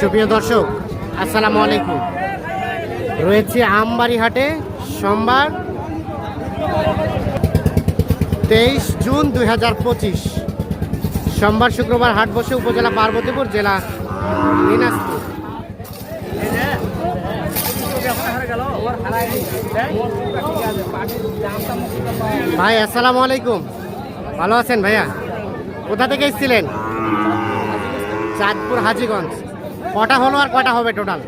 সুপ্রিয় দর্শক, আসসালামু আলাইকুম। রয়েছে আমবাড়ি হাটে সোমবার তেইশ জুন দুই হাজার পঁচিশ। সোমবার শুক্রবার হাট বসে উপজেলা পার্বতীপুর জেলা ভাই, আসসালামু আলাইকুম। ভালো আছেন ভাইয়া? কোথা থেকে এসেছিলেন? চাঁদপুর, হাজিগঞ্জ। কটা হলো আর কটা হবে টোটাল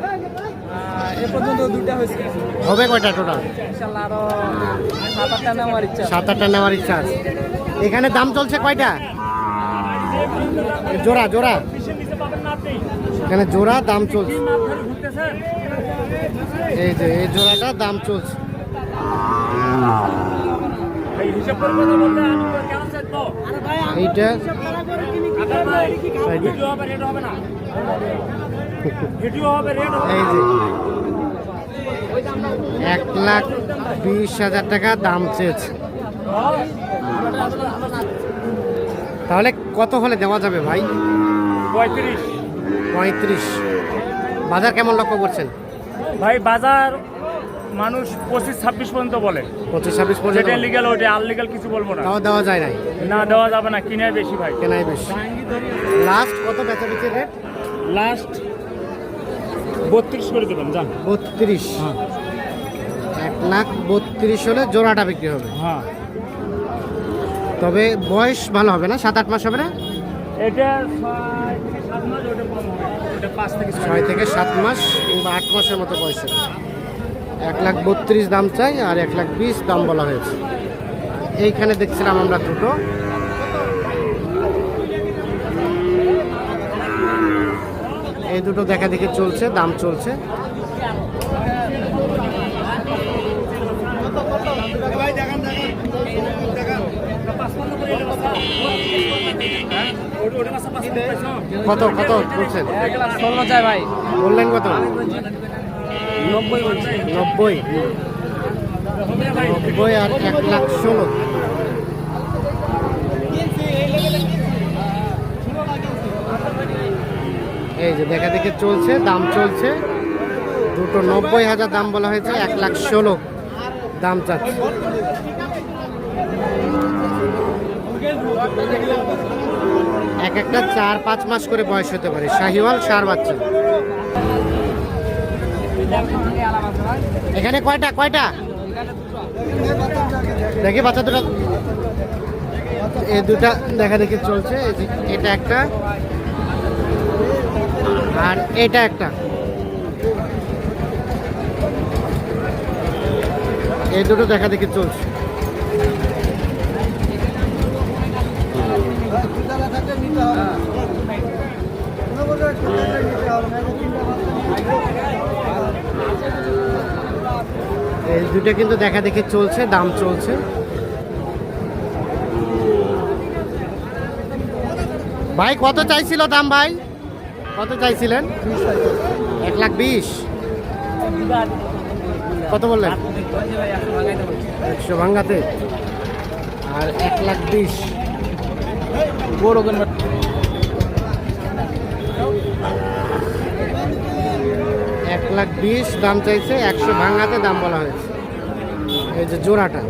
এ পর্যন্ত দুইটা হয়েছে। হবে কয়টা টোটাল সাত আটটা নেওয়ার ইচ্ছা সাত আটটা নেওয়ার ইচ্ছা আছে। এখানে দাম চলছে কয়টা? জোড়া জোড়া। এখানে জোড়া দাম চলছে। এই যে এই জোড়াটা দাম চলছে। এইটা এই যে এক লাখ বিশ হাজার টাকা দাম চেয়েছে। তাহলে কত হলে দেওয়া যাবে ভাই? পঁয়ত্রিশ। পঁয়ত্রিশ। বাজার কেমন লক্ষ্য করছেন? ভাই বাজার মানুষ পঁচিশ ছাব্বিশ পর্যন্ত বলে। পঁচিশ ছাব্বিশ পর্যন্ত যেটা লিগাল ওটা আনলিগাল কিছু বলব না। তাও দেওয়া যায় নাই। না দেওয়া যাবে না কিনে বেশি ভাই। কেনাই বেশি। লাস্ট কত বেচা বিক্রি রেট লাস্ট বত্রিশ করে দেবেন যান। বত্রিশ। এক লাখ বত্রিশ হলে জোড়াটা বিক্রি হবে। হ্যাঁ। তবে বয়স ভালো হবে না? সাত আট মাস হবে না? এটা ছয় থেকে সাত মাস কিংবা আট মাসের মতো বয়স হবে। এক লাখ বত্রিশ দাম চাই আর এক লাখ বিশ দাম বলা হয়েছে। এইখানে দেখছিলাম আমরা দুটো। এই দুটো দেখা দেখি চলছে দাম চলছে। কত কত বলছেন? বললেন কত? নব্বই নব্বই। নব্বই আর এক লাখ ষোলো। এই যে দেখা দেখে চলছে, দাম চলছে। দুটো নব্বই হাজার দাম বলা হয়েছে, এক লাখ ষোলো। দাম চাচ্ছে। এক একটা চার পাঁচ মাস করে বয়স হতে পারে। শাহিওয়াল, সার বাচ্চা। এখানে কয়টা কয়টা? দেখি, বাচ্চা দুটো। এই দুটা দেখা দেখি চলছে এটা একটা, আর এটা একটা। এই দুটো দেখা দেখি চলছে। এই দুটো কিন্তু দেখা দেখি চলছে, দাম চলছে। ভাই, কত চাইছিল দাম ভাই? কত চাইছিলেন? এক লাখ বিশ। কত বললেন? একশো ভাঙ্গাতে আর এক লাখ বিশ। বড় কোন এক লাখ বিশ দাম চাইছে একশো ভাঙাতে দাম বলা হয়েছে। এই যে জোড়াটা।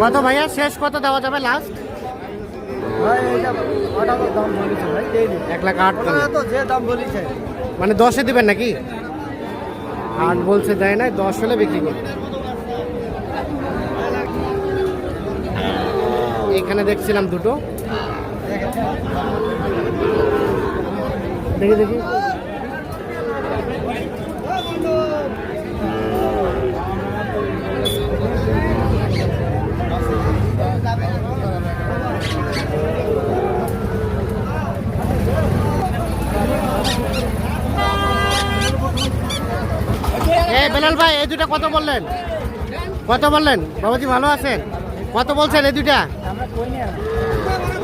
কত ভাইয়া? শেষ কত দেওয়া যাবে লাস্ট এক লাখ আট। যে দাম বলিছে। মানে দশে দিবেন নাকি? আট বলছে দেয় নাই দশ হলে বিক্রি করবে। এখানে দেখছিলাম দুটো। দেখি দেখি এ বেলাল ভাই, এই দুটা কত বললেন? কত বললেন? বাবাজি ভালো আছেন? কত বলছেন এই দুটা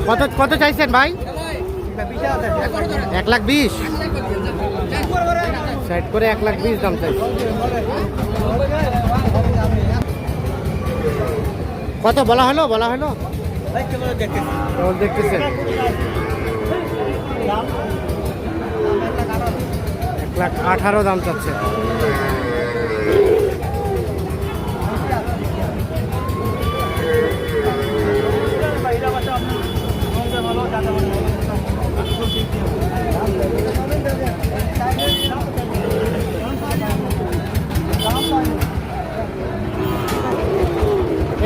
কত কত চাইছেন ভাই? এক লাখ বিশ। সাইড করে এক লাখ বিশ দাম চাই কত বলা হলো বলা হলো? দেখতেছেন। এক লাখ আঠারো দাম চাচ্ছে।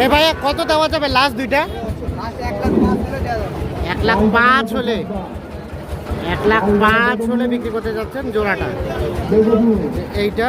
এ ভাইয়া, কত দেওয়া যাবে লাস্ট দুইটা? এক লাখ পাঁচ হলে। এক লাখ পাঁচ হলে বিক্রি করতে যাচ্ছেন জোড়াটা। এইটা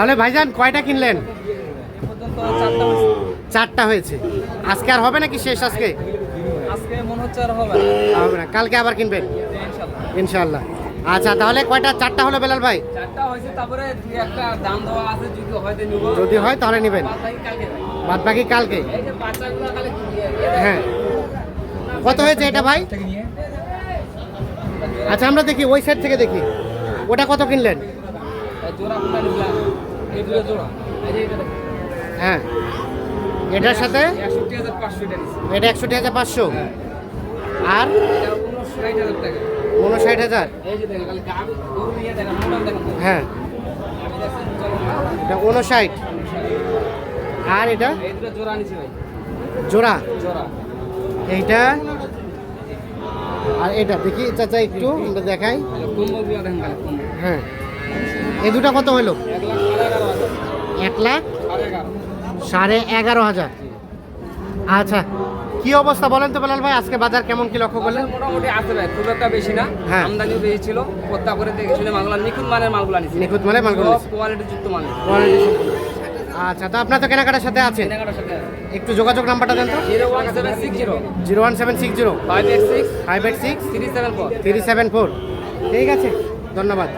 তাহলে ভাইজান, কয়টা কিনলেন? চারটা হয়েছে। আজকে আর হবে নাকি শেষ আজকে? হবে না, কালকে আবার কিনবেন? ইনশাল্লাহ আচ্ছা তাহলে কয়টা? চারটা হলো বেলাল ভাই? যদি হয় তাহলে নেবেন। বাদ বাকি কালকে? হ্যাঁ। কত হয়েছে এটা ভাই? আচ্ছা আমরা দেখি, ওই সাইড থেকে দেখি। ওটা কত কিনলেন? হ্যাঁ। এটার সাথে? এটা একষট্টি হাজার পাঁচশো আর? এটা উনষাট হাজার টাকা। উনষাট হাজার। এই যে দেখেন খালি গাবি গরু নিয়ে দেখেন মোবাইল দেখেন হ্যাঁ। এটা উনষাট। আর এটা? জোড়া এইটা? আর এটা দেখি চাচা একটু আমরা দেখাই। হ্যাঁ। এই দুটা কত হলো? এক লাখ সাড়ে এগারো হাজার। সাড়ে এগারো হাজার আচ্ছা কি অবস্থা বলেন তো বেলাল ভাই? আজকে বাজার কেমন কি লক্ষ্য করলেন? মোটামুটি আছে ভাই খুব একটা বেশি না। হ্যাঁ। আমদানিও বেশি ছিল প্রত্যা করে দেখে শুনে মাগুলা নিখুঁত মানের মাগুলা নিছি নিখুঁত মানের মালগুলো নিছি। কোয়ালিটি যুক্ত মাল। কোয়ালিটি সম্পন্ন। আচ্ছা তো আপনার তো কেনাকাটার সাথে আছেন কেনাকাটার সাথে একটু যোগাযোগ নাম্বারটা দেন তো। Zero one seven six zero. Zero one seven six zero. Five eight six. Five eight six. Three seven four. Three seven four. ঠিক আছে ধন্যবাদ।